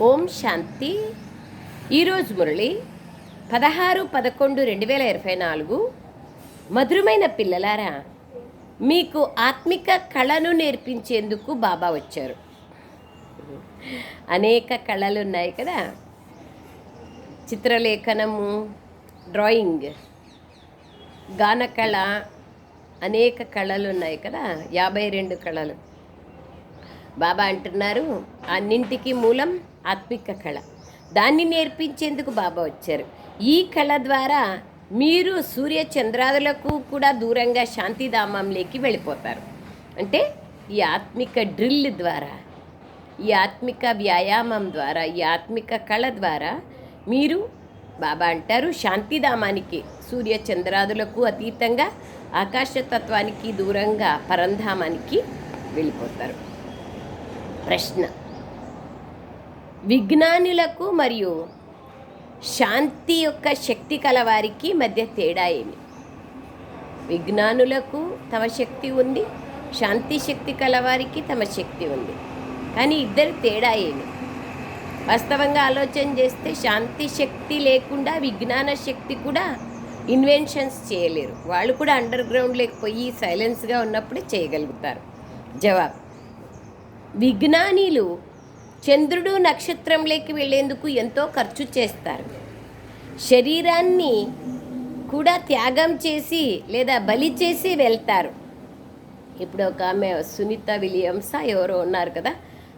ఓం శాంతి. ఈరోజు మురళి పదహారు పదకొండు రెండు వేల ఇరవై నాలుగు. మధురమైన పిల్లలారా మీకు ఆత్మిక కళను నేర్పించేందుకు బాబా వచ్చారు. అనేక కళలు ఉన్నాయి కదా? చిత్రలేఖనము డ్రాయింగ్ గాన కళ అనేక కళలు ఉన్నాయి కదా? యాభై రెండు కళలు. బాబా అంటున్నారు అన్నింటికి మూలం ఆత్మిక కళ. దాన్ని నేర్పించేందుకు బాబా వచ్చారు. ఈ కళ ద్వారా మీరు సూర్య చంద్రాదులకు కూడా దూరంగా శాంతిధామంలోకి వెళ్ళిపోతారు. అంటే ఈ ఆత్మిక డ్రిల్ ద్వారా ఈ ఆత్మిక వ్యాయామం ద్వారా ఈ ఆత్మిక కళ ద్వారా మీరు బాబా అంటారు శాంతిధామానికి సూర్య చంద్రాదులకు అతీతంగా ఆకాశతత్వానికి దూరంగా పరంధామానికి వెళ్ళిపోతారు. ప్రశ్న. విజ్ఞానులకు మరియు శాంతి యొక్క శక్తి కలవారికి మధ్య తేడా ఏమి? విజ్ఞానులకు తమ శక్తి ఉంది శాంతి శక్తి కలవారికి తమ శక్తి ఉంది. కానీ ఇద్దరు తేడా ఏమి? వాస్తవంగా ఆలోచన చేస్తే శాంతి శక్తి లేకుండా విజ్ఞాన శక్తి కూడా ఇన్వెన్షన్స్ చేయలేరు. వాళ్ళు కూడా అండర్ గ్రౌండ్లోకి పోయి సైలెన్స్గా ఉన్నప్పుడే చేయగలుగుతారు. జవాబు. విజ్ఞానిలు చంద్రుడు నక్షత్రంలోకి వెళ్ళేందుకు ఎంతో ఖర్చు చేస్తారు. శరీరాన్ని కూడా త్యాగం చేసి లేదా బలి చేసి వెళ్తారు. ఇప్పుడు ఒక ఆమె సునీత విలియమ్సా ఎవరో ఉన్నారు కదా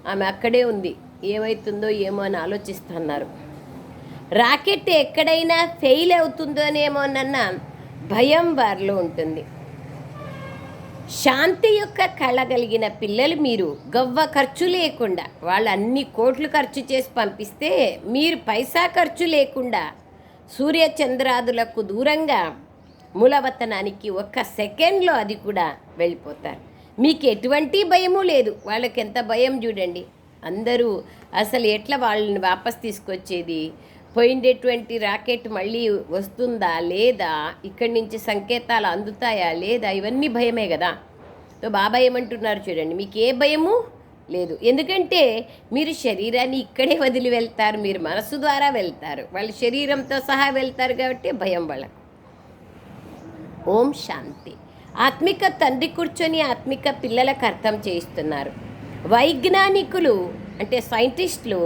ఆమె అక్కడే ఉంది. ఏమవుతుందో ఏమో అని ఆలోచిస్తున్నారు. రాకెట్ ఎక్కడైనా ఫెయిల్ అవుతుందోనేమోనన్న భయం వారిలో ఉంటుంది. శాంతి యొక్క కలగలిగిన కలిగిన పిల్లలు మీరు గవ్వ ఖర్చు లేకుండా వాళ్ళు అన్ని కోట్లు ఖర్చు చేసి పంపిస్తే మీరు పైసా ఖర్చు లేకుండా సూర్య చంద్రాదులకు దూరంగా మూలవతనానికి ఒక్క సెకండ్లో అది కూడా వెళ్ళిపోతారు. మీకు ఎటువంటి భయము లేదు. వాళ్ళకి ఎంత భయం చూడండి. అందరూ అసలు ఎట్లా వాళ్ళని వాపస్ తీసుకొచ్చేది? పోయిండేటువంటి రాకెట్ మళ్ళీ వస్తుందా లేదా? ఇక్కడి నుంచి సంకేతాలు అందుతాయా లేదా? ఇవన్నీ భయమే కదా. సో బాబా ఏమంటున్నారు చూడండి మీకు ఏ భయము లేదు. ఎందుకంటే మీరు శరీరాన్ని ఇక్కడే వదిలి వెళ్తారు మీరు మనసు ద్వారా వెళ్తారు. వాళ్ళు శరీరంతో సహా వెళ్తారు కాబట్టి భయం వాళ్ళకు. ఓం శాంతి. ఆత్మిక తండ్రి కూర్చొని ఆత్మిక పిల్లలకు అర్థం చేయిస్తున్నారు. వైజ్ఞానికులు అంటే సైంటిస్టులు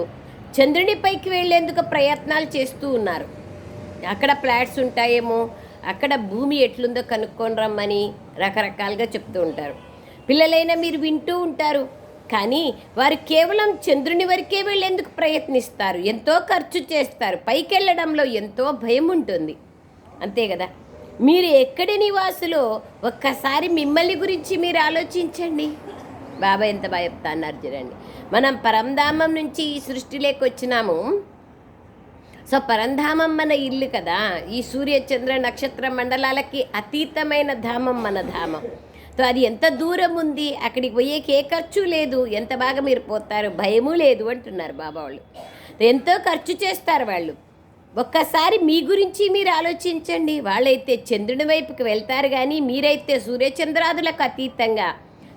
చంద్రునిపైకి వెళ్ళేందుకు ప్రయత్నాలు చేస్తూ ఉన్నారు. అక్కడ ప్లాట్స్ ఉంటాయేమో అక్కడ భూమి ఎట్లుందో కనుక్కొని రమ్మని రకరకాలుగా చెప్తూ ఉంటారు. పిల్లలైనా మీరు వింటూ ఉంటారు కానీ వారు కేవలం చంద్రుని వరకే వెళ్ళేందుకు ప్రయత్నిస్తారు. ఎంతో ఖర్చు చేస్తారు. పైకి వెళ్ళడంలో ఎంతో భయం ఉంటుంది. అంతే కదా? మీరు ఎక్కడి నివాసులో? ఒక్కసారి మిమ్మల్ని గురించి మీరు ఆలోచించండి. బాబా ఎంత బాగా చెప్తా అన్నారు చూడండి. మనం పరంధామం నుంచి ఈ సృష్టిలోకి వచ్చినాము. సో పరంధామం మన ఇల్లు కదా. ఈ సూర్య చంద్ర నక్షత్ర మండలాలకి అతీతమైన ధామం మన ధామం. సో అది ఎంత దూరం ఉంది అక్కడికి పోయేకి ఏ ఖర్చు లేదు ఎంత బాగా మీరు పోతారు భయము లేదు అంటున్నారు బాబా వాళ్ళు. ఎంతో ఖర్చు చేస్తారు వాళ్ళు. ఒక్కసారి మీ గురించి మీరు ఆలోచించండి. వాళ్ళైతే చంద్రుని వైపుకి వెళ్తారు కానీ మీరైతే సూర్యచంద్రాదులకు అతీతంగా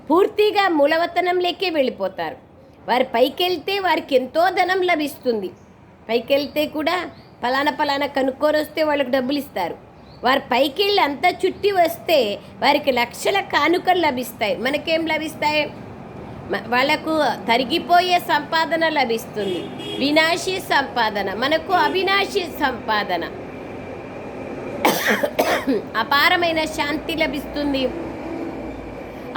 పూర్తిగా మూలవతనంలోకే వెళ్ళిపోతారు. వారు పైకి వెళ్తే వారికి ఎంతో ధనం లభిస్తుంది. పైకి వెళ్తే కూడా ఫలానా ఫలానా కనుక్కొని వస్తే వాళ్ళకి డబ్బులు ఇస్తారు. వారు పైకి వెళ్ళి అంతా చుట్టి వస్తే వారికి లక్షల కానుకలు లభిస్తాయి. మనకేం లభిస్తాయి? వాళ్ళకు తరిగిపోయే సంపాదన లభిస్తుంది. వినాశీ సంపాదన మనకు అవినాశీ సంపాదన. అపారమైన శాంతి లభిస్తుంది.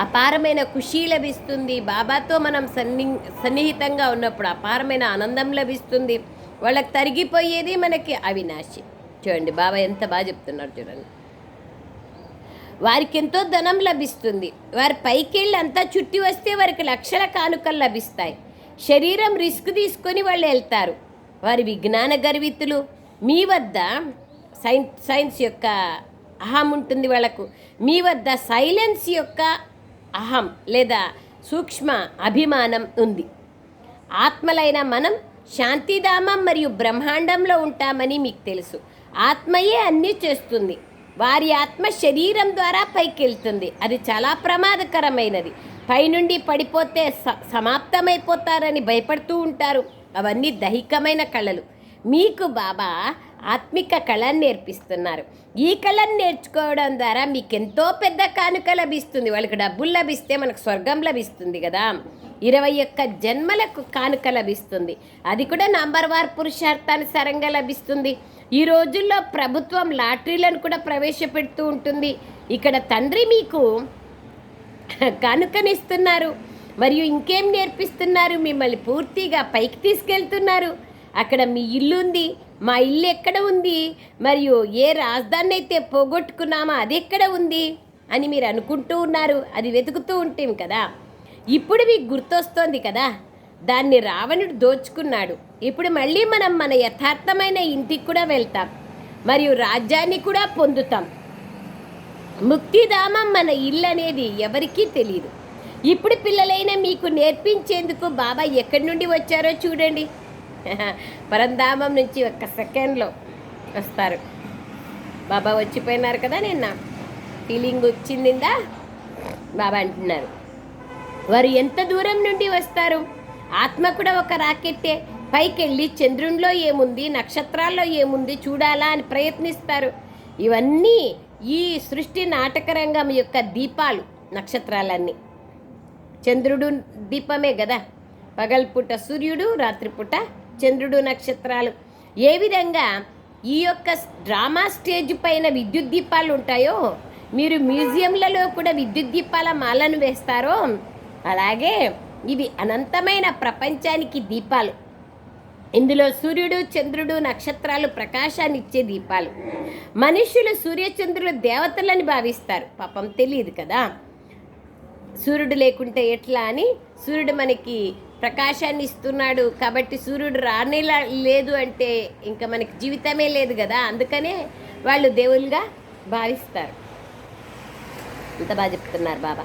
అపారమైన ఖుషి లభిస్తుంది. బాబాతో మనం సన్ని సన్నిహితంగా ఉన్నప్పుడు అపారమైన ఆనందం లభిస్తుంది. వాళ్ళకి తరిగిపోయేది మనకి అవినాశి. చూడండి బాబా ఎంత బాగా చెప్తున్నారు చూడండి. వారికి ఎంతో ధనం లభిస్తుంది. వారి పైకెళ్ళి అంతా చుట్టి వస్తే వారికి లక్షల కానుకలు లభిస్తాయి. శరీరం రిస్క్ తీసుకొని వాళ్ళు వెళ్తారు. వారి విజ్ఞాన గర్వితులు మీ వద్ద సైన్స్ సైన్స్ యొక్క అహం ఉంటుంది వాళ్ళకు. మీ వద్ద సైలెన్స్ యొక్క అహం లేదా సూక్ష్మ అభిమానం ఉంది. ఆత్మలైన మనం శాంతిధామం మరియు బ్రహ్మాండంలో ఉంటామని మీకు తెలుసు. ఆత్మయే అన్నీ చేస్తుంది. వారి ఆత్మ శరీరం ద్వారా పైకెళ్తుంది. అది చాలా ప్రమాదకరమైనది. పైనుండి పడిపోతే స సమాప్తమైపోతారని భయపడుతూ ఉంటారు. అవన్నీ దైహికమైన కళలు. మీకు బాబా ఆత్మిక కళను నేర్పిస్తున్నారు. ఈ కళను నేర్చుకోవడం ద్వారా మీకు ఎంతో పెద్ద కానుక లభిస్తుంది. వాళ్ళకి డబ్బులు లభిస్తే మనకు స్వర్గం లభిస్తుంది కదా. ఇరవై ఒక్క జన్మలకు కానుక లభిస్తుంది. అది కూడా నంబర్ వార్ పురుషార్థానుసారంగా లభిస్తుంది. ఈ రోజుల్లో ప్రభుత్వం లాటరీలను కూడా ప్రవేశపెడుతూ ఉంటుంది. ఇక్కడ తండ్రి మీకు కానుకనిస్తున్నారు. మరియు ఇంకేం నేర్పిస్తున్నారు? మిమ్మల్ని పూర్తిగా పైకి తీసుకెళ్తున్నారు. అక్కడ మీ ఇల్లు ఉంది మా ఇల్లు ఎక్కడ ఉంది? మరియు ఏ రాజధాని అయితే పోగొట్టుకున్నామో అది ఎక్కడ ఉంది? అని మీరు అనుకుంటూ ఉన్నారు అది వెతుకుతూ ఉంటాం కదా? ఇప్పుడు మీకు గుర్తొస్తోంది కదా? దాన్ని రావణుడు దోచుకున్నాడు. ఇప్పుడు మళ్ళీ మనం మన యథార్థమైన ఇంటికి కూడా వెళ్తాం మరియు రాజ్యాన్ని కూడా పొందుతాం. ముక్తిధామం మన ఇల్లు అనేది ఎవరికీ తెలియదు ఇప్పుడు పిల్లలైన మీకు నేర్పించేందుకు బాబా ఎక్కడి నుండి వచ్చారో చూడండి. పరంధామం నుంచి ఒక్క సెకండ్లో వస్తారు. బాబా వచ్చిపోయినారు కదా నిన్న. ఫీలింగ్ వచ్చిందిందా? బాబా అంటున్నారు. వారు ఎంత దూరం నుండి వస్తారు? ఆత్మ కూడా ఒక రాకెట్టే. పైకి వెళ్ళి చంద్రునిలో ఏముంది నక్షత్రాల్లో ఏముంది చూడాలా అని ప్రయత్నిస్తారు. ఇవన్నీ ఈ సృష్టి నాటక రంగం యొక్క దీపాలు నక్షత్రాలన్నీ. చంద్రుడు దీపమే కదా. పగల్పూట సూర్యుడు రాత్రిపూట చంద్రుడు నక్షత్రాలు. ఏ విధంగా ఈ యొక్క డ్రామా స్టేజ్ పైన విద్యుత్ దీపాలు ఉంటాయో మీరు మ్యూజియంలలో కూడా విద్యుత్ దీపాల మాలను వేస్తారో అలాగే ఇవి అనంతమైన ప్రపంచానికి దీపాలు. ఇందులో సూర్యుడు చంద్రుడు నక్షత్రాలు ప్రకాశాన్ని ఇచ్చే దీపాలు. మనుషులు సూర్యచంద్రులు దేవతలని భావిస్తారు. పాపం తెలియదు కదా. సూర్యుడు లేకుంటే ఎట్లా అని సూర్యుడు మనకి ప్రకాశాన్ని ఇస్తున్నాడు. కాబట్టి సూర్యుడు రానేలా లేదు అంటే ఇంకా మనకి జీవితమే లేదు కదా. అందుకనే వాళ్ళు దేవుళ్ళుగా భావిస్తారు. అంత బాగా చెప్తున్నారు బాబా.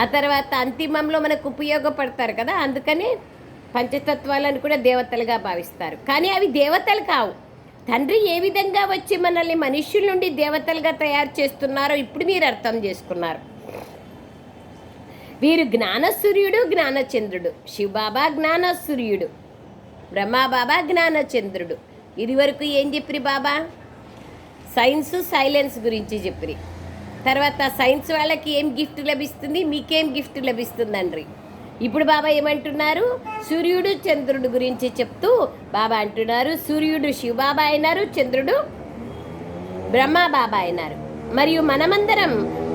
ఆ తర్వాత అంతిమంలో మనకు ఉపయోగపడతారు కదా. అందుకనే పంచతత్వాలను కూడా దేవతలుగా భావిస్తారు. కానీ అవి దేవతలు కావు. తండ్రి ఏ విధంగా వచ్చి మనల్ని మనుష్యుల నుండి దేవతలుగా తయారు చేస్తున్నారో ఇప్పుడు మీరు అర్థం చేసుకున్నారు. వీరు జ్ఞానసూర్యుడు జ్ఞానచంద్రుడు. శివబాబా జ్ఞానసూర్యుడు. బ్రహ్మాబాబా జ్ఞానచంద్రుడు. ఇది వరకు ఏం చెప్పిరి బాబా? సైన్స్ సైలెన్స్ గురించి చెప్పిరి. తర్వాత సైన్స్ వాళ్ళకి ఏం గిఫ్ట్ లభిస్తుంది? మీకేం గిఫ్ట్ లభిస్తుందండ్రి? ఇప్పుడు బాబా ఏమంటున్నారు? సూర్యుడు చంద్రుడు గురించి చెప్తూ బాబా అంటున్నారు సూర్యుడు శివబాబా అయినారు చంద్రుడు బ్రహ్మబాబా అయినారు. మరియు మనమందరం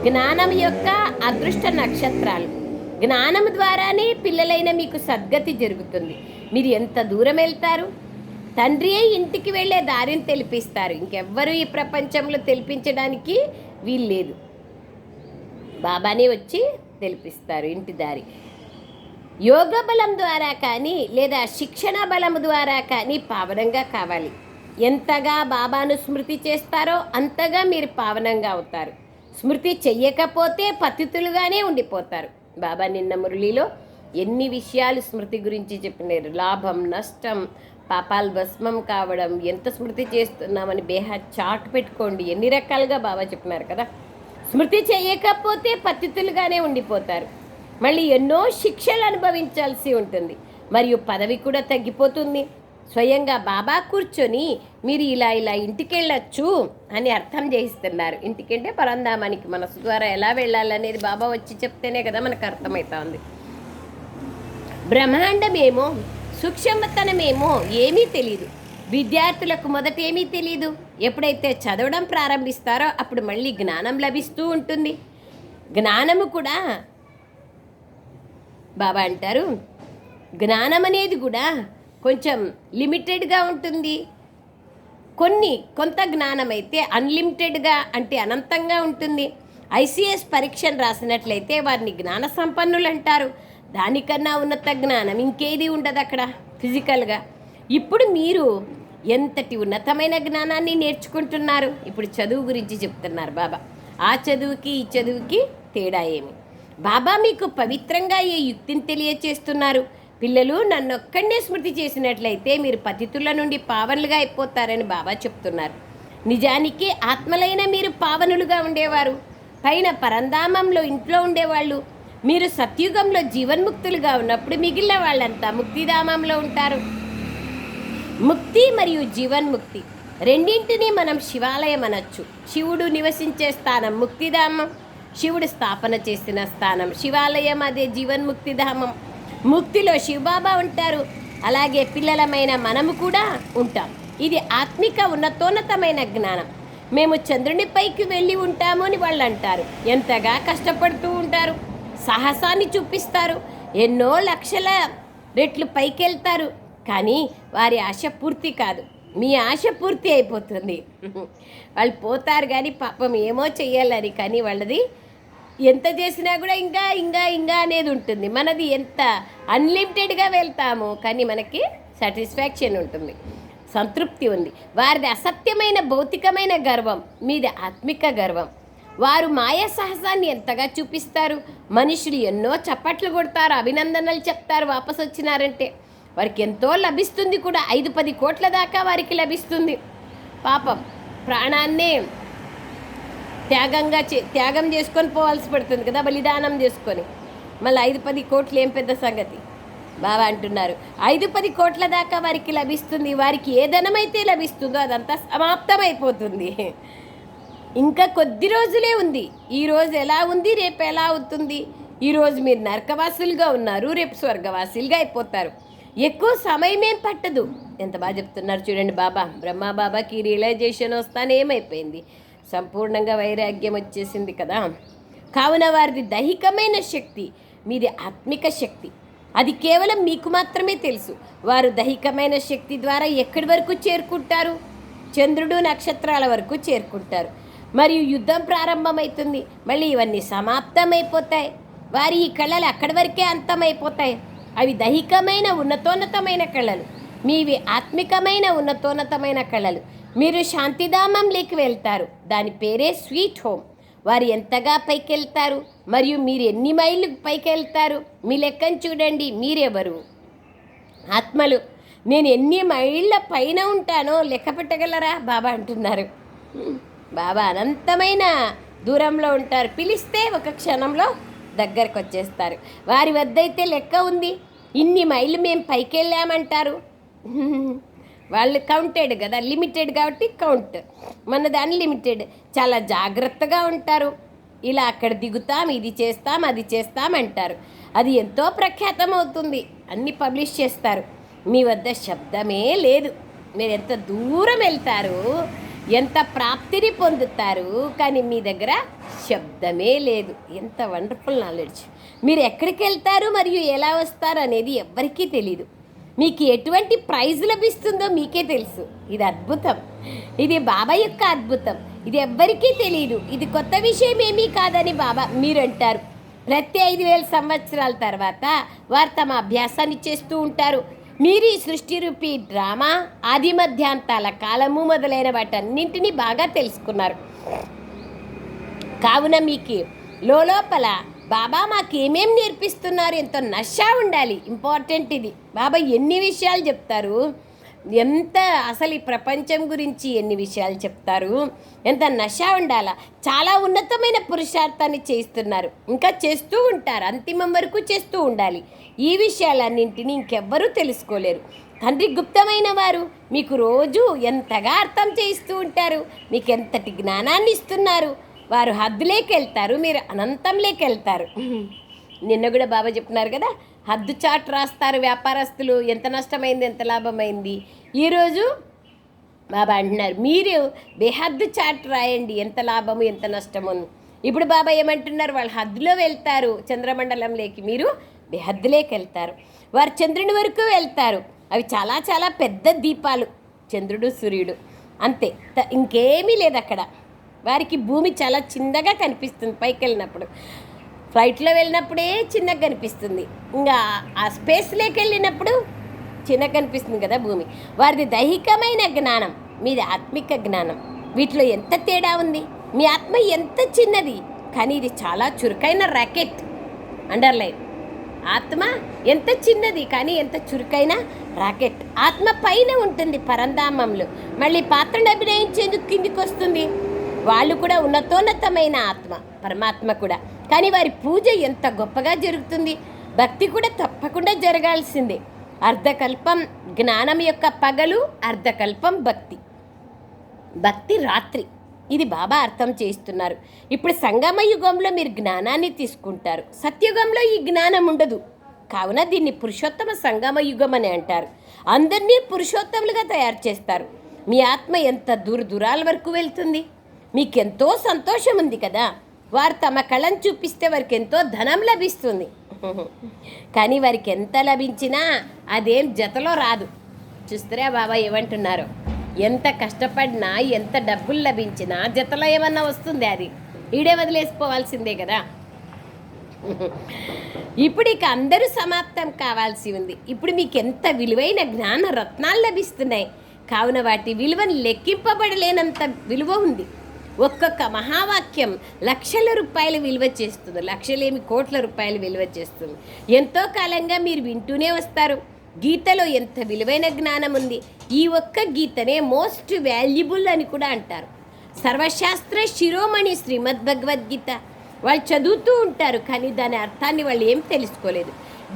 జ్ఞానం యొక్క అదృష్ట నక్షత్రాలు. జ్ఞానం ద్వారానే పిల్లలైన మీకు సద్గతి జరుగుతుంది. మీరు ఎంత దూరం వెళ్తారు? తండ్రియే ఇంటికి వెళ్ళే దారిని తెలిపిస్తారు. ఇంకెవ్వరూ ఈ ప్రపంచంలో తెలిపించడానికి వీల్లేదు. బాబానే వచ్చి తెలిపిస్తారు ఇంటి దారి. యోగ బలం ద్వారా కానీ లేదా శిక్షణ బలం ద్వారా కానీ పావనంగా కావాలి. ఎంతగా బాబాను స్మృతి చేస్తారో అంతగా మీరు పావనంగా అవుతారు. స్మృతి చెయ్యకపోతే పతితులుగానే ఉండిపోతారు. బాబా నిన్న మురళిలో ఎన్ని విషయాలు స్మృతి గురించి చెప్పినారు? లాభం నష్టం పాపాలు భస్మం కావడం ఎంత స్మృతి చేస్తున్నామని బేహా చాట్ పెట్టుకోండి. ఎన్ని రకాలుగా బాబా చెప్పినారు కదా? స్మృతి చేయకపోతే పతితులుగానే ఉండిపోతారు. మళ్ళీ ఎన్నో శిక్షలు అనుభవించాల్సి ఉంటుంది. మరియు పదవి కూడా తగ్గిపోతుంది. స్వయంగా బాబా కూర్చొని మీరు ఇలా ఇలా ఇంటికి వెళ్ళొచ్చు అని అర్థం చేయిస్తున్నారు. ఇంటికంటే పరంధామానికి మనసు ద్వారా ఎలా వెళ్ళాలనేది బాబా వచ్చి చెప్తేనే కదా మనకు అర్థమవుతుంది బ్రహ్మాండమేమో సూక్ష్మతనమేమో ఏమీ తెలియదు విద్యార్థులకు మొదట ఏమీ తెలియదు ఎప్పుడైతే చదవడం ప్రారంభిస్తారో అప్పుడు మళ్ళీ జ్ఞానం లభిస్తూ ఉంటుంది. జ్ఞానము కూడా బాబా అంటారు జ్ఞానం అనేది కూడా కొంచెం లిమిటెడ్గా ఉంటుంది. కొన్ని కొంత జ్ఞానం అయితే అన్లిమిటెడ్గా అంటే అనంతంగా ఉంటుంది. ఐసీఎస్ పరీక్షను రాసినట్లయితే వారిని జ్ఞాన సంపన్నులు అంటారు దానికన్నా ఉన్నత జ్ఞానం ఇంకేది ఉండదు అక్కడ ఫిజికల్గా. ఇప్పుడు మీరు ఎంతటి ఉన్నతమైన జ్ఞానాన్ని నేర్చుకుంటున్నారు? ఇప్పుడు చదువు గురించి చెప్తున్నారు బాబా. ఆ చదువుకి ఈ చదువుకి తేడా ఏమి? బాబా మీకు పవిత్రంగా ఏ యుక్తిని తెలియచేస్తున్నారు? పిల్లలు నన్ను స్మృతి చేసినట్లయితే మీరు పతితుల నుండి పావనులుగా అయిపోతారని బాబా చెప్తున్నారు. నిజానికి ఆత్మలైన మీరు పావనులుగా ఉండేవారు. పైన పరంధామంలో ఇంట్లో ఉండేవాళ్ళు. మీరు సత్యుగంలో జీవన్ముక్తులుగా ఉన్నప్పుడు మిగిలిన వాళ్ళంతా ముక్తిధామంలో ఉంటారు. ముక్తి మరియు జీవన్ముక్తి రెండింటినీ మనం శివాలయం అనొచ్చు. శివుడు నివసించే స్థానం ముక్తిధామం శివుడు స్థాపన చేసిన స్థానం శివాలయం అదే జీవన్ముక్తిధామం. ముక్తిలో శివబాబా ఉంటారు. అలాగే పిల్లలమైన మనము కూడా ఉంటాం. ఇది ఆత్మిక ఉన్నతోన్నతమైన జ్ఞానం. మేము చంద్రుని పైకి వెళ్ళి ఉంటాము అని వాళ్ళు అంటారు. ఎంతగా కష్టపడుతూ ఉంటారు. సాహసాన్ని చూపిస్తారు. ఎన్నో లక్షల రెట్లు పైకి వెళ్తారు కానీ వారి ఆశ పూర్తి కాదు. మీ ఆశ పూర్తి అయిపోతుంది. వాళ్ళు పోతారు కానీ పాపం ఏమో చెయ్యాలని కానీ వాళ్ళది ఎంత చేసినా కూడా ఇంకా ఇంకా ఇంకా అనేది ఉంటుంది. మనది ఎంత అన్లిమిటెడ్గా వెళ్తాము కానీ మనకి సాటిస్ఫాక్షన్ ఉంటుంది. సంతృప్తి ఉంది. వారిది అసత్యమైన భౌతికమైన గర్వం. మీది ఆత్మిక గర్వం. వారు మాయా సాహసాన్ని ఎంతగా చూపిస్తారు? మనుషులు ఎన్నో చప్పట్లు కొడతారు అభినందనలు చెప్తారు వాపసు వచ్చినారంటే. వారికి ఎంతో లభిస్తుంది కూడా. ఐదు పది కోట్ల దాకా వారికి లభిస్తుంది. పాపం ప్రాణాన్నే త్యాగంగా చే త్యాగం చేసుకొని పోవాల్సి పడుతుంది కదా బలిదానం చేసుకొని. మళ్ళీ ఐదు పది కోట్లు ఏం పెద్ద సంగతి? బాబా అంటున్నారు. ఐదు పది కోట్ల దాకా వారికి లభిస్తుంది వారికి ఏ ధనమైతే లభిస్తుందో అదంతా సమాప్తమైపోతుంది. ఇంకా కొద్ది రోజులే ఉంది. ఈ రోజు ఎలా ఉంది రేపు ఎలా అవుతుంది? ఈరోజు మీరు నరకవాసులుగా ఉన్నారు రేపు స్వర్గవాసులుగా అయిపోతారు. ఎక్కువ సమయం ఏం పట్టదు. ఎంత బాగా చెప్తున్నారు చూడండి బాబా. బ్రహ్మ బాబాకి రియలైజేషన్ వస్తానే ఏమైపోయింది? సంపూర్ణంగా వైరాగ్యం వచ్చేసింది కదా. కావున వారిది దైహికమైన శక్తి మీది ఆత్మిక శక్తి. అది కేవలం మీకు మాత్రమే తెలుసు. వారు దైహికమైన శక్తి ద్వారా ఎక్కడి వరకు చేరుకుంటారు? చంద్రుడు నక్షత్రాల వరకు చేరుకుంటారు. మరియు యుద్ధం ప్రారంభమవుతుంది మళ్ళీ ఇవన్నీ సమాప్తమైపోతాయి. వారి ఈ కళలు అక్కడి వరకే అంతమైపోతాయి. అవి దైహికమైన ఉన్నతోన్నతమైన కళలు. మీవి ఆత్మికమైన ఉన్నతోన్నతమైన కళలు. మీరు శాంతిధామంలోకి వెళ్తారు. దాని పేరే స్వీట్ హోమ్. వారు ఎంతగా పైకి వెళ్తారు మరియు మీరు ఎన్ని మైళ్ళు పైకి వెళ్తారు మీ లెక్కను చూడండి. మీరెవరు? ఆత్మలు నేను ఎన్ని మైళ్ళ పైన ఉంటానో లెక్క పెట్టగలరా? బాబా అంటున్నారు. బాబా అనంతమైన దూరంలో ఉంటారు. పిలిస్తే ఒక క్షణంలో దగ్గరకు వచ్చేస్తారు వారి వద్ద అయితే లెక్క ఉంది. ఇన్ని మైళ్ళు మేము పైకి వెళ్ళామంటారు వాళ్ళు కౌంటెడ్ కదా లిమిటెడ్ కాబట్టి కౌంట్ మన దాని లిమిటెడ్ చాలా జాగ్రత్తగా ఉంటారు. ఇలా అక్కడ దిగుతాం ఇది చేస్తాం అది చేస్తాం అంటారు. అది ఎంతో ప్రఖ్యాతం అవుతుంది. అన్ని పబ్లిష్ చేస్తారు. మీ వద్ద శబ్దమే లేదు. మీరు ఎంత దూరం వెళ్తారు ఎంత ప్రాప్తిని పొందుతారు కానీ మీ దగ్గర శబ్దమే లేదు. ఎంత వండర్ఫుల్ నాలెడ్జ్ మీరు ఎక్కడికి వెళ్తారు మరియు ఎలా వస్తారు అనేది ఎవ్వరికీ తెలియదు మీకు ఎటువంటి ప్రైజ్ లభిస్తుందో మీకే తెలుసు. ఇది అద్భుతం. ఇది బాబా యొక్క అద్భుతం. ఇది ఎవ్వరికీ తెలియదు ఇది కొత్త విషయం ఏమీ కాదని బాబా మీరు అంటారు ప్రతి ఐదు వేల సంవత్సరాల తర్వాత వారు తమ అభ్యాసాన్ని చేస్తూ ఉంటారు. మీరు ఈ సృష్టి రూపీ డ్రామా ఆది మధ్యాంతాల కాలము మొదలైన వాటన్నింటినీ బాగా తెలుసుకున్నారు. కావున మీకు లోపల బాబా మాకు నేర్పిస్తున్నారు? ఎంతో నష ఉండాలి. ఇంపార్టెంట్ ఇది. బాబా ఎన్ని విషయాలు చెప్తారు? ఎంత అసలు ఈ ప్రపంచం గురించి ఎన్ని విషయాలు చెప్తారు? ఎంత నష ఉండాలా? చాలా ఉన్నతమైన పురుషార్థాన్ని చేస్తున్నారు ఇంకా చేస్తూ ఉంటారు. అంతిమం వరకు చేస్తూ ఉండాలి. ఈ విషయాలన్నింటినీ ఇంకెవ్వరూ తెలుసుకోలేరు. తండ్రి గుప్తమైన వారు. మీకు రోజు ఎంతగా అర్థం చేయిస్తూ ఉంటారు. మీకు ఎంతటి జ్ఞానాన్ని ఇస్తున్నారు. వారు హద్దులేకి వెళ్తారు మీరు అనంతంలోకి వెళ్తారు నిన్న కూడా బాబా చెప్తున్నారు కదా హద్దు చాట్ రాస్తారు వ్యాపారస్తులు ఎంత నష్టమైంది ఎంత లాభమైంది. ఈరోజు బాబా అంటున్నారు మీరు బేహద్దు చాట్ రాయండి ఎంత లాభము ఎంత నష్టము ఇప్పుడు బాబా ఏమంటున్నారు వాళ్ళు హద్దులో వెళ్తారు చంద్రమండలంలోకి మీరు బేహద్దులోకి వెళ్తారు వారు చంద్రుని వరకు వెళ్తారు. అవి చాలా చాలా పెద్ద దీపాలు చంద్రుడు సూర్యుడు. అంతే త- ఇంకేమీ లేదు అక్కడ వారికి భూమి చాలా చిన్నగా కనిపిస్తుంది పైకి వెళ్ళినప్పుడు ఫ్లైట్లో వెళ్ళినప్పుడే చిన్నగా కనిపిస్తుంది. ఇంకా ఆ స్పేస్లోకి వెళ్ళినప్పుడు చిన్నగా కనిపిస్తుంది కదా భూమి. వారిది దైహికమైన జ్ఞానం మీది ఆత్మిక జ్ఞానం. వీటిలో ఎంత తేడా ఉంది? మీ ఆత్మ ఎంత చిన్నది? కానీ ఇది చాలా చురుకైన ర్యాకెట్ అండర్లైన్. ఆత్మ ఎంత చిన్నది కానీ ఎంత చురుకైన రాకెట్. ఆత్మ పైన ఉంటుంది పరంధామంలో. మళ్ళీ పాత్రను అభినయించేందుకు కిందికి వస్తుంది వాళ్ళు కూడా ఉన్నతోన్నతమైన ఆత్మ పరమాత్మ కూడా. కానీ వారి పూజ ఎంత గొప్పగా జరుగుతుంది. భక్తి కూడా తప్పకుండా జరగాల్సిందే. అర్ధకల్పం జ్ఞానం యొక్క పగలు అర్ధకల్పం భక్తి. భక్తి రాత్రి. ఇది బాబా అర్థం చేస్తున్నారు ఇప్పుడు సంగమ యుగంలో మీరు జ్ఞానాన్ని తీసుకుంటారు. సత్యుగంలో ఈ జ్ఞానం ఉండదు. కావున దీన్ని పురుషోత్తమ సంగమ యుగం అని అంటారు. అందరినీ పురుషోత్తములుగా తయారు చేస్తారు. మీ ఆత్మ ఎంత దూర దూరాల వరకు వెళ్తుంది? మీకెంతో సంతోషం ఉంది కదా. వారు తమ కళను చూపిస్తే వారికి ఎంతో ధనం లభిస్తుంది. కానీ వారికి ఎంత లభించినా అదేం జతలో రాదు. చూస్తారా బాబా ఏమంటున్నారు. ఎంత కష్టపడినా ఎంత డబ్బులు లభించినా జతలో ఏమన్నా వస్తుంది అది. ఈడే వదిలేసిపోవాల్సిందే కదా. ఇప్పుడు ఇక అందరూ సమాప్తం కావాల్సి ఉంది. ఇప్పుడు మీకు ఎంత విలువైన జ్ఞాన రత్నాలు లభిస్తున్నాయి. కావున వాటి విలువను లెక్కింపబడలేనంత విలువ ఉంది. ఒక్కొక్క మహావాక్యం లక్షల రూపాయలు విలువ చేస్తుంది. లక్షలేమి కోట్ల రూపాయలు విలువ చేస్తుంది. ఎంతో కాలంగా మీరు వింటూనే వస్తారు. గీతలో ఎంత విలువైన జ్ఞానం ఉంది. ఈ ఒక్క గీతనే మోస్ట్ వాల్యుబుల్ అని కూడా అంటారు. సర్వశాస్త్ర శిరోమణి శ్రీమద్ భగవద్గీత. వాళ్ళు చదువుతూ ఉంటారు కానీ దాని అర్థాన్ని వాళ్ళు ఏం తెలుసుకోలేదు.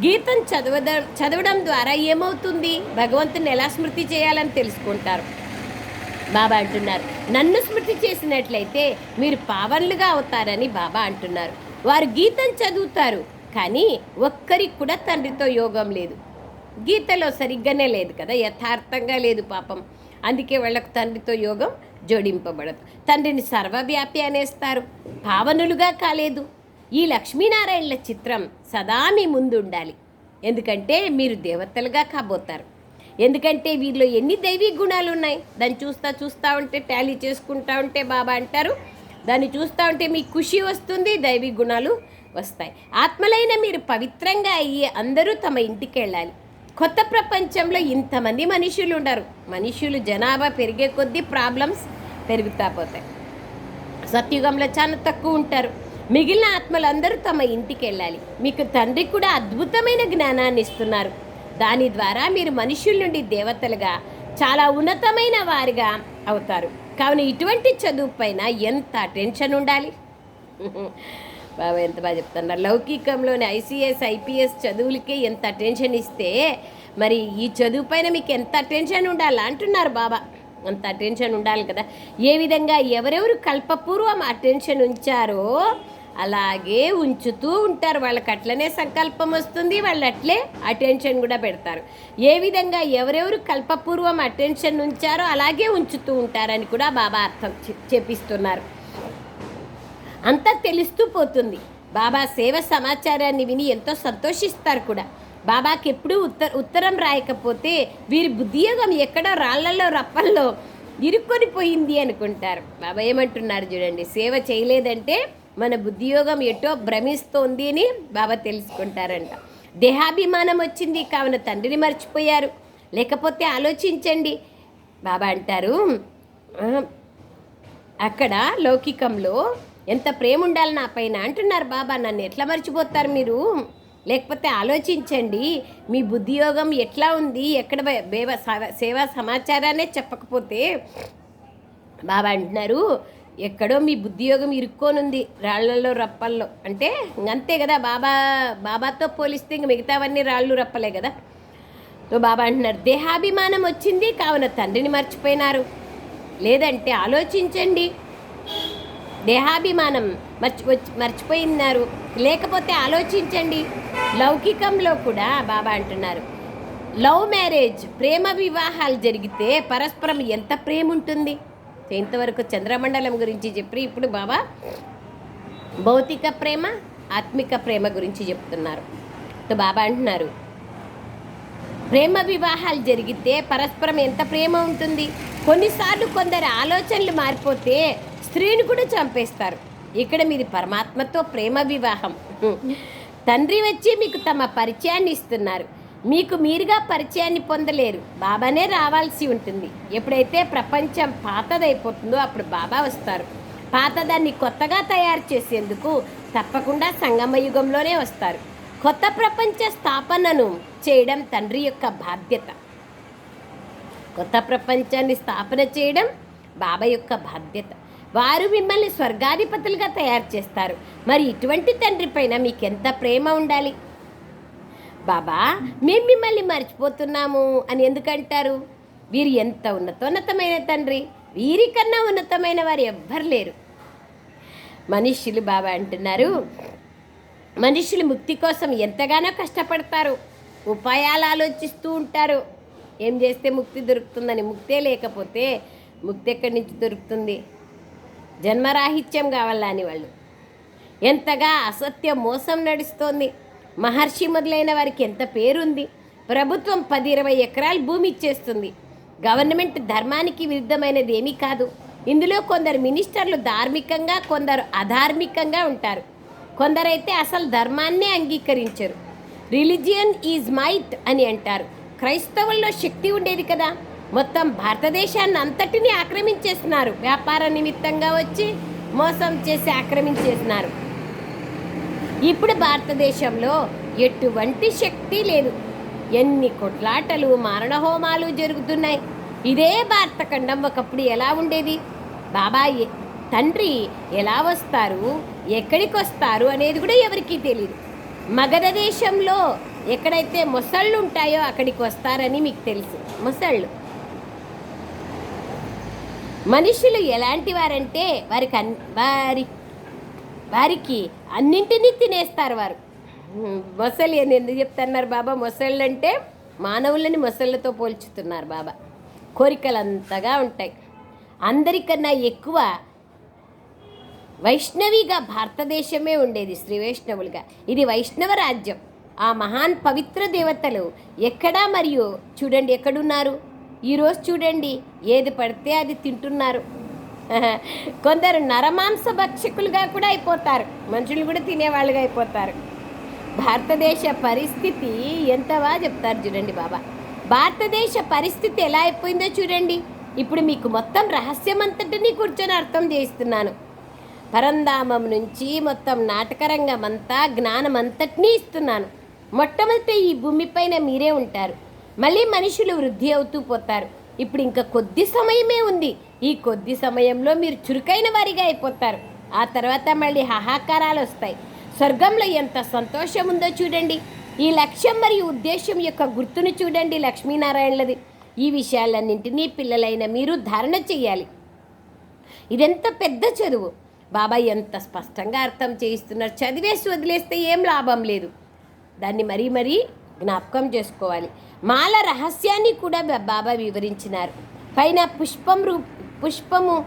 గీతం చదవడం చదవడం ద్వారా ఏమవుతుంది? భగవంతుని ఎలా స్మృతి చేయాలని తెలుసుకుంటారు. బాబా అంటున్నారు. నన్ను స్మృతి చేసినట్లయితే మీరు పావన్లుగా అవుతారని బాబా అంటున్నారు. వారు గీతం చదువుతారు కానీ ఒక్కరికి కూడా తండ్రితో యోగం లేదు. గీతలో సరిగ్గానే లేదు కదా యథార్థంగా లేదు పాపం. అందుకే వాళ్ళకు తండ్రితో యోగం జోడింపబడదు. తండ్రిని సర్వవ్యాపి అనేస్తారు పావనులుగా కాలేదు. ఈ లక్ష్మీనారాయణల చిత్రం సదా మీ ముందు ఉండాలి ఎందుకంటే మీరు దేవతలుగా కాబోతారు. ఎందుకంటే వీళ్ళు ఎన్ని దైవీ గుణాలు ఉన్నాయి? దాన్ని చూస్తా చూస్తూ ఉంటే టాలీ చేసుకుంటా ఉంటే బాబా అంటారు. దాన్ని చూస్తూ ఉంటే మీకు ఖుషి వస్తుంది దైవీ గుణాలు వస్తాయి. ఆత్మలైన మీరు పవిత్రంగా అయ్యి అందరూ తమ ఇంటికి వెళ్ళాలి కొత్త ప్రపంచంలో ఇంతమంది మనుషులు ఉండరు. మనుషులు జనాభా పెరిగే కొద్దీ ప్రాబ్లమ్స్ పెరుగుతా పోతాయి. సత్యుగంలో చాలా తక్కువ ఉంటారు. మిగిలిన ఆత్మలందరూ తమ ఇంటికి వెళ్ళాలి మీకు తండ్రి కూడా అద్భుతమైన జ్ఞానాన్ని ఇస్తున్నారు. దాని ద్వారా మీరు మనుషుల నుండి దేవతలుగా చాలా ఉన్నతమైన వారిగా అవుతారు. కావున ఇటువంటి చదువు పైన ఎంత టెన్షన్ ఉండాలి? బాబా ఎంత బాగా చెప్తున్నారు. లౌకికంలోని ఐసీఎస్ ఐపీఎస్ చదువులకే ఎంత అటెన్షన్ ఇస్తే మరి ఈ చదువు పైన మీకు ఎంత అటెన్షన్ ఉండాలి అంటున్నారు బాబా. అంత అటెన్షన్ ఉండాలి కదా. ఏ విధంగా ఎవరెవరు కల్పపూర్వం అటెన్షన్ ఉంచారో అలాగే ఉంచుతూ ఉంటారు. వాళ్ళకి అట్లనే సంకల్పం వస్తుంది. వాళ్ళు అట్లే అటెన్షన్ కూడా పెడతారు. ఏ విధంగా ఎవరెవరు కల్పపూర్వం అటెన్షన్ ఉంచారో అలాగే ఉంచుతూ ఉంటారని కూడా బాబా అర్థం చెప్పిస్తున్నారు. అంతా తెలుస్తూ పోతుంది. బాబా సేవ సమాచారాన్ని విని ఎంతో సంతోషిస్తారు కూడా. బాబాకి ఎప్పుడూ ఉత్తర ఉత్తరం రాయకపోతే వీరి బుద్ధియోగం ఎక్కడో రాళ్ళలో రప్పల్లో ఇరుక్కొని పోయింది అనుకుంటారు. బాబా ఏమంటున్నారు చూడండి. సేవ చేయలేదంటే మన బుద్ధియోగం ఎటో భ్రమిస్తోంది అని బాబా తెలుసుకుంటారంట. దేహాభిమానం వచ్చింది కావున తండ్రిని మర్చిపోయారు. లేకపోతే ఆలోచించండి బాబా అంటారు. అక్కడ లౌకికంలో ఎంత ప్రేమ ఉండాలి నా పైన అంటున్నారు బాబా. నన్ను ఎట్లా మర్చిపోతారు మీరు? లేకపోతే ఆలోచించండి మీ బుద్ధియోగం ఎట్లా ఉంది? ఎక్కడ సేవా సమాచారాన్నే చెప్పకపోతే బాబా అంటున్నారు ఎక్కడో మీ బుద్ధియోగం ఇరుక్కోనుంది రాళ్ళలో రప్పల్లో. అంటే అంతే కదా బాబా బాబాతో పోలిస్తే ఇంక మిగతావన్నీ రాళ్ళు రప్పలే కదా. తో బాబా అంటున్నారు దేహాభిమానం వచ్చింది కావున తండ్రిని మర్చిపోయినారు. లేదంటే ఆలోచించండి. దేహాభిమానం మర్చి వచ్చి- మర్చిపోయినారు. లేకపోతే ఆలోచించండి. లౌకికంలో కూడా బాబా అంటున్నారు లవ్ మ్యారేజ్ ప్రేమ వివాహాలు జరిగితే పరస్పరం ఎంత ప్రేమ ఉంటుంది ఇంతవరకు చంద్రమండలం గురించి చెప్పి ఇప్పుడు బాబా భౌతిక ప్రేమ ఆత్మిక ప్రేమ గురించి చెప్తున్నారు. బాబా అంటున్నారు ప్రేమ వివాహాలు జరిగితే పరస్పరం ఎంత ప్రేమ ఉంటుంది? కొన్నిసార్లు కొందరు ఆలోచనలు మారిపోతే స్త్రీని కూడా చంపేస్తారు. ఇక్కడ మీది పరమాత్మతో ప్రేమ వివాహం. తండ్రి వచ్చి మీకు తమ పరిచయాన్ని ఇస్తున్నారు. మీకు మీరుగా పరిచయాన్ని పొందలేరు. బాబానే రావాల్సి ఉంటుంది. ఎప్పుడైతే ప్రపంచం పాతదైపోతుందో అప్పుడు బాబా వస్తారు. పాతదాన్ని కొత్తగా తయారు చేసేందుకు తప్పకుండా సంగమ యుగంలోనే వస్తారు. కొత్త ప్రపంచ స్థాపనను చేయడం తండ్రి యొక్క బాధ్యత. కొత్త ప్రపంచాన్ని స్థాపన చేయడం బాబా యొక్క బాధ్యత. వారు మిమ్మల్ని స్వర్గాధిపతులుగా తయారు చేస్తారు. మరి ఇటువంటి తండ్రి పైన మీకు ఎంత ప్రేమ ఉండాలి? బాబా మేము మిమ్మల్ని మర్చిపోతున్నాము అని ఎందుకంటారు వీరు ఎంత ఉన్నతోన్నతమైన తండ్రి వీరికన్నా ఉన్నతమైన వారు ఎవ్వరు లేరు. మనుష్యులు బాబా అంటున్నారు మనుషులు ముక్తి కోసం ఎంతగానో కష్టపడతారు ఉపాయాలు ఆలోచిస్తూ ఉంటారు. ఏం చేస్తే ముక్తి దొరుకుతుందని ముక్తే లేకపోతే ముక్తి ఎక్కడి నుంచి దొరుకుతుంది? జన్మరాహిత్యం కావాలని వాళ్ళు. ఎంతగా అసత్య మోసం నడుస్తోంది. మహర్షి మొదలైన వారికి ఎంత పేరుంది? ప్రభుత్వం పది ఇరవై ఎకరాలు భూమి ఇచ్చేస్తుంది. గవర్నమెంట్ ధర్మానికి విరుద్ధమైనది ఏమీ కాదు. ఇందులో కొందరు మినిస్టర్లు ధార్మికంగా కొందరు అధార్మికంగా ఉంటారు. కొందరైతే అసలు ధర్మాన్నే అంగీకరించరు. రిలిజియన్ ఈజ్ మైట్ అని అంటారు. క్రైస్తవుల్లో శక్తి ఉండేది కదా. మొత్తం భారతదేశాన్ని అంతటినీ ఆక్రమించేస్తున్నారు. వ్యాపార నిమిత్తంగా వచ్చి మోసం చేసి ఆక్రమించేస్తున్నారు. ఇప్పుడు భారతదేశంలో ఎటువంటి శక్తి లేదు. ఎన్ని కొట్లాటలు మారణహోమాలు జరుగుతున్నాయి. ఇదే భారతఖండం ఒకప్పుడు ఎలా ఉండేది? బాబాయ్ తండ్రి ఎలా వస్తారు? ఎక్కడికి వస్తారు అనేది కూడా ఎవరికీ తెలియదు మగధ దేశంలో ఎక్కడైతే మొసళ్ళు ఉంటాయో అక్కడికి వస్తారని మీకు తెలుసు. మొసళ్ళు. మనుషులు ఎలాంటి వారంటే వారికి వారి వారికి అన్నింటినీ తినేస్తారు వారు. మొసలి అని ఎందుకు చెప్తున్నారు బాబా? మొసళ్ళు అంటే మానవులని మొసళ్ళతో పోల్చుతున్నారు బాబా. కోరికలు అంతగా ఉంటాయి. అందరికన్నా ఎక్కువ వైష్ణవిగా భారతదేశమే ఉండేది శ్రీ వైష్ణవులుగా. ఇది వైష్ణవ రాజ్యం. ఆ మహాన్ పవిత్ర దేవతలు ఎక్కడా మరియు చూడండి ఎక్కడున్నారు? ఈరోజు చూడండి ఏది పడితే అది తింటున్నారు. కొందరు నరమాంస భక్షకులుగా కూడా అయిపోతారు. మనుషులు కూడా తినేవాళ్ళుగా అయిపోతారు. భారతదేశ పరిస్థితి ఎంత బాగా చెప్తారు చూడండి బాబా. భారతదేశ పరిస్థితి ఎలా అయిపోయిందో చూడండి. ఇప్పుడు మీకు మొత్తం రహస్యం అంతటినీ కూర్చొని అర్థం చేయిస్తున్నాను. పరంధామం నుంచి మొత్తం నాటకరంగం అంతా జ్ఞానం అంతటినీ ఇస్తున్నాను. మొట్టమొదట ఈ భూమిపైన మీరే ఉంటారు. మళ్ళీ మనుషులు వృద్ధి అవుతూ పోతారు. ఇప్పుడు ఇంకా కొద్ది సమయమే ఉంది. ఈ కొద్ది సమయంలో మీరు చురుకైన వారిగా అయిపోతారు. ఆ తర్వాత మళ్ళీ హాహాకారాలు వస్తాయి. స్వర్గంలో ఎంత సంతోషం ఉందో చూడండి. ఈ లక్ష్యం మరియు ఉద్దేశం యొక్క గుర్తును చూడండి లక్ష్మీనారాయణలది. ఈ విషయాలన్నింటినీ పిల్లలైన మీరు ధారణ చేయాలి. ఇదెంత పెద్ద చదువు. బాబాయ్ ఎంత స్పష్టంగా అర్థం చేయిస్తున్నారు. చదివేసి వదిలేస్తే ఏం లాభం లేదు. దాన్ని మరీ మరీ జ్ఞాపకం చేసుకోవాలి. మాల రహస్యాన్ని కూడా బాబా వివరించినారు. పైన పుష్పం రూ పుష్పము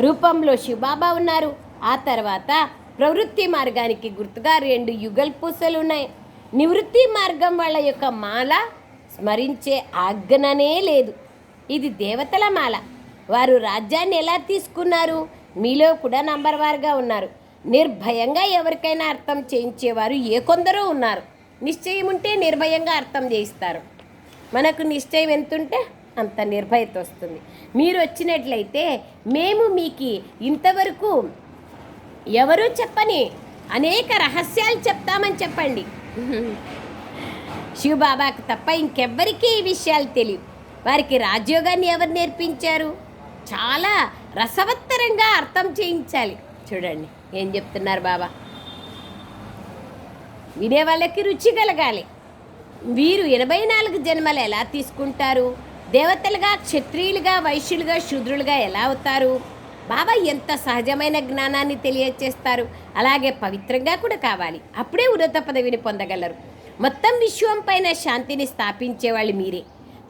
రూపంలో శివబాబా ఉన్నారు. ఆ తర్వాత ప్రవృత్తి మార్గానికి గుర్తుగా రెండు యుగల్ పూసలు ఉన్నాయి. నివృత్తి మార్గం వాళ్ళ యొక్క మాల స్మరించే ఆజ్ఞనే లేదు. ఇది దేవతల మాల. వారు రాజ్యాన్ని ఎలా తీసుకున్నారు? మీలో కూడా నంబర్ వారుగా ఉన్నారు. నిర్భయంగా ఎవరికైనా అర్థం చేయించేవారు ఏ కొందరో ఉన్నారు. నిశ్చయం ఉంటే నిర్భయంగా అర్థం చేయిస్తారు. మనకు నిశ్చయం ఎంతుంటే అంత నిర్భయత వస్తుంది. మీరు వచ్చినట్లయితే మేము మీకు ఇంతవరకు ఎవరు చెప్పని అనేక రహస్యాలు చెప్తామని చెప్పండి. శివబాబాకు తప్ప ఇంకెవ్వరికీ ఈ విషయాలు తెలియవు. వారికి రాజయోగాన్ని ఎవరు నేర్పించారు? చాలా రసవత్తరంగా అర్థం చేయించాలి. చూడండి ఏం చెప్తున్నారు బాబా? వినే వాళ్ళకి రుచి కలగాలి. వీరు ఎనభై నాలుగు జన్మలు ఎలా తీసుకుంటారు? దేవతలుగా క్షత్రియులుగా వైశ్యులుగా శూద్రులుగా ఎలా అవుతారు? బాబా ఎంత సహజమైన జ్ఞానాన్ని తెలియచేస్తారు? అలాగే పవిత్రంగా కూడా కావాలి. అప్పుడే ఉన్నత పదవిని పొందగలరు. మొత్తం విశ్వం పైన శాంతిని స్థాపించే వాళ్ళు మీరే.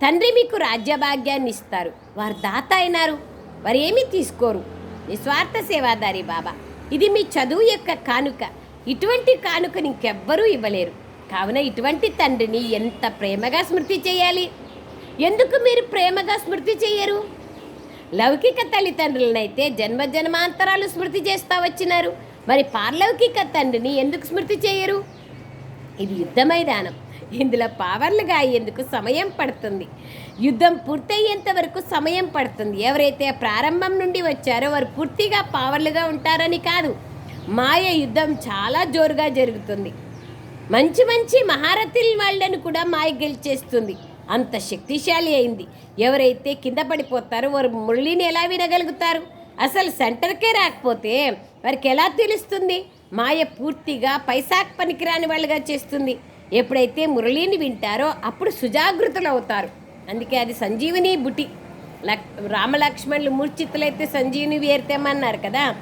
తండ్రి మీకు రాజ్యభాగ్యాన్ని ఇస్తారు. వారు దాత అయినారు. వారు ఏమీ తీసుకోరు. నిస్వార్థ సేవాదారి బాబా. ఇది మీ చదువు యొక్క కానుక. ఇటువంటి కానుకని ఇంకెవ్వరూ ఇవ్వలేరు. కావున ఇటువంటి తండ్రిని ఎంత ప్రేమగా స్మృతి చేయాలి? ఎందుకు మీరు ప్రేమగా స్మృతి చేయరు? లౌకిక తల్లిదండ్రులనైతే జన్మ జన్మాంతరాలు స్మృతి చేస్తా వచ్చినారు. మరి పార్లౌకిక తండ్రిని ఎందుకు స్మృతి చేయరు? ఇది యుద్ధ మైదానం. ఇందులో పావర్లుగా అయ్యేందుకు సమయం పడుతుంది. యుద్ధం పూర్తయ్యేంత వరకు సమయం పడుతుంది. ఎవరైతే ప్రారంభం నుండి వచ్చారో వారు పూర్తిగా పావర్లుగా ఉంటారని కాదు. మాయ యుద్ధం చాలా జోరుగా జరుగుతుంది. మంచి మంచి మహారథుల వాళ్ళని కూడా మాయ గెలిచేస్తుంది. అంత శక్తిశాలి అయింది. ఎవరైతే కింద పడిపోతారో వారు మురళిని ఎలా వినగలుగుతారు? అసలు సెంటర్కే రాకపోతే వారికి ఎలా తెలుస్తుంది? మాయ పూర్తిగా పైసాక్ పనికిరాని వాళ్ళుగా చేస్తుంది. ఎప్పుడైతే మురళిని వింటారో అప్పుడు సుజాగృతులు అవుతారు. అందుకే అది సంజీవిని బుటి. లక్ రామలక్ష్మణులు మూర్ఛితులైతే సంజీవిని వేరుతేమన్నారు కదా?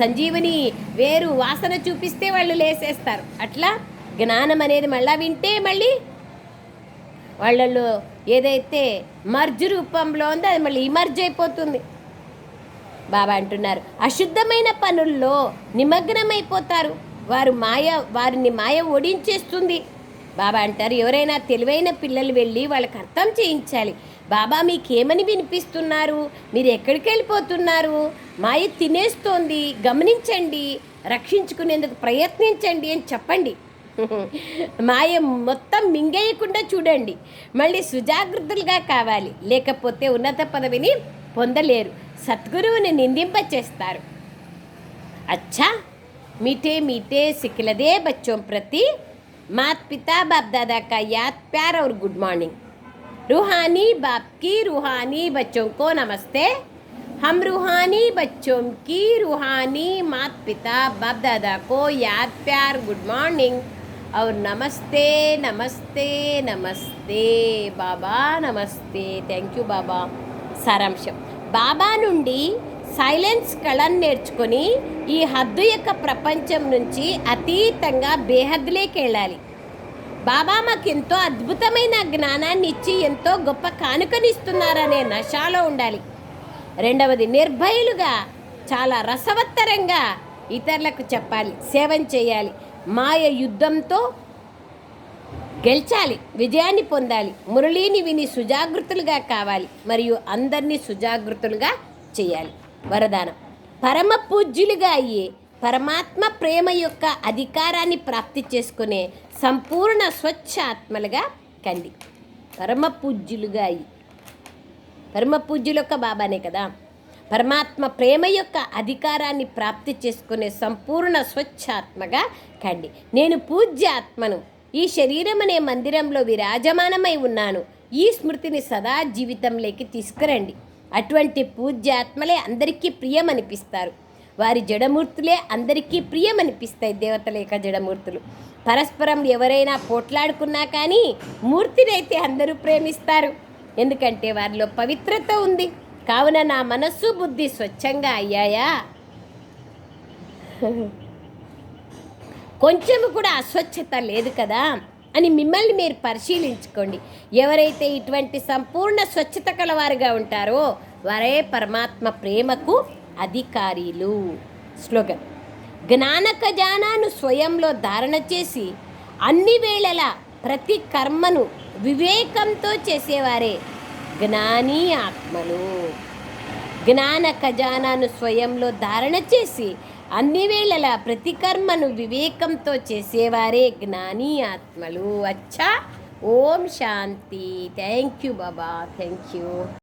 సంజీవిని వేరు వాసన చూపిస్తే వాళ్ళు లేసేస్తారు. అట్లా జ్ఞానం అనేది మళ్ళా వింటే మళ్ళీ వాళ్ళల్లో ఏదైతే మర్జ్ రూపంలో ఉందో అది మళ్ళీ ఇమర్జ్ అయిపోతుంది. బాబా అంటున్నారు అశుద్ధమైన పనుల్లో నిమగ్నమైపోతారు. వారు మాయ వారిని మాయ ఓడించేస్తుంది బాబా అంటారు ఎవరైనా తెలివైన పిల్లలు వెళ్ళి వాళ్ళకి అర్థం చేయించాలి. బాబా మీకేమని వినిపిస్తున్నారు మీరు ఎక్కడికి వెళ్ళిపోతున్నారు మాయ తినేస్తోంది గమనించండి రక్షించుకునేందుకు ప్రయత్నించండి అని చెప్పండి మాయ మొత్తం మింగేయకుండా చూడండి మళ్ళీ సుజాగృతులుగా కావాలి లేకపోతే ఉన్నత పదవిని పొందలేరు సద్గురువుని నిందింపచేస్తారు अच्छा मीठे मीठे सिखलदे बच्चों प्रति मात पिता बाप दादा का याद प्यार और गुड मॉर्निंग रूहानी बाप की रूहानी बच्चों को नमस्ते हम रूहानी बच्चों की रूहानी मात पिता बाप दादा को याद प्यार गुड मॉर्निंग और नमस्ते नमस्ते नमस्ते బాబా నమస్తే థ్యాంక్ యూ బాబా సారాంశం బాబా నుండి సైలెన్స్ కళను నేర్చుకొని ఈ హద్దు యొక్క ప్రపంచం నుంచి అతీతంగా బేహద్దులేకి వెళ్ళాలి బాబా మాకు ఎంతో అద్భుతమైన జ్ఞానాన్ని ఇచ్చి ఎంతో గొప్ప కానుకనిస్తున్నారనే నశాలో ఉండాలి. రెండవది నిర్భయులుగా చాలా రసవత్తరంగా ఇతరులకు చెప్పాలి సేవం చేయాలి. మాయ యుద్ధంతో గెలిచాలి విజయాన్ని పొందాలి. మురళీని విని సుజాగృతులుగా కావాలి మరియు అందరినీ సుజాగృతులుగా చేయాలి. వరదానం పరమ పూజ్యులుగా అయ్యి పరమాత్మ ప్రేమ యొక్క అధికారాన్ని ప్రాప్తి చేసుకునే సంపూర్ణ స్వచ్ఛ ఆత్మలుగా కండి. పరమ పూజ్యులుగా అయి. పరమ పూజ్యుల యొక్క బాబానే కదా? పరమాత్మ ప్రేమ యొక్క అధికారాన్ని ప్రాప్తి చేసుకునే సంపూర్ణ స్వచ్ఛ ఆత్మగా కండి. నేను పూజ్య ఆత్మను. ఈ శరీరం అనే మందిరంలో విరాజమానమై ఉన్నాను. ఈ స్మృతిని సదా జీవితంలోకి తీసుకురండి. అటువంటి పూజ్యాత్మలే అందరికీ ప్రియమనిపిస్తారు వారి జడమూర్తులే అందరికీ ప్రియమనిపిస్తాయి దేవతల యొక్క జడమూర్తులు. పరస్పరం ఎవరైనా పోట్లాడుకున్నా కానీ మూర్తినైతే అందరూ ప్రేమిస్తారు. ఎందుకంటే వారిలో పవిత్రత ఉంది. కావున నా మనస్సు బుద్ధి స్వచ్ఛంగా అయ్యాయా? కొంచెము కూడా అస్వచ్ఛత లేదు కదా? అని మిమ్మల్ని మీరు పరిశీలించుకోండి. ఎవరైతే ఇటువంటి సంపూర్ణ స్వచ్ఛత కలవారుగా ఉంటారో వారే పరమాత్మ ప్రేమకు అధికారీలు. స్లోగన్. జ్ఞాన ఖజానాను స్వయంలో ధారణ చేసి అన్ని వేళల ప్రతి కర్మను వివేకంతో చేసేవారే జ్ఞాని ఆత్మలు. జ్ఞాన ఖజానాను స్వయంలో ధారణ చేసి అన్ని వేళల ప్రతి కర్మను వివేకంతో చేసేవారే జ్ఞాని ఆత్మలు. అచ్చా! ఓం శాంతి. Thank you Baba. Thank you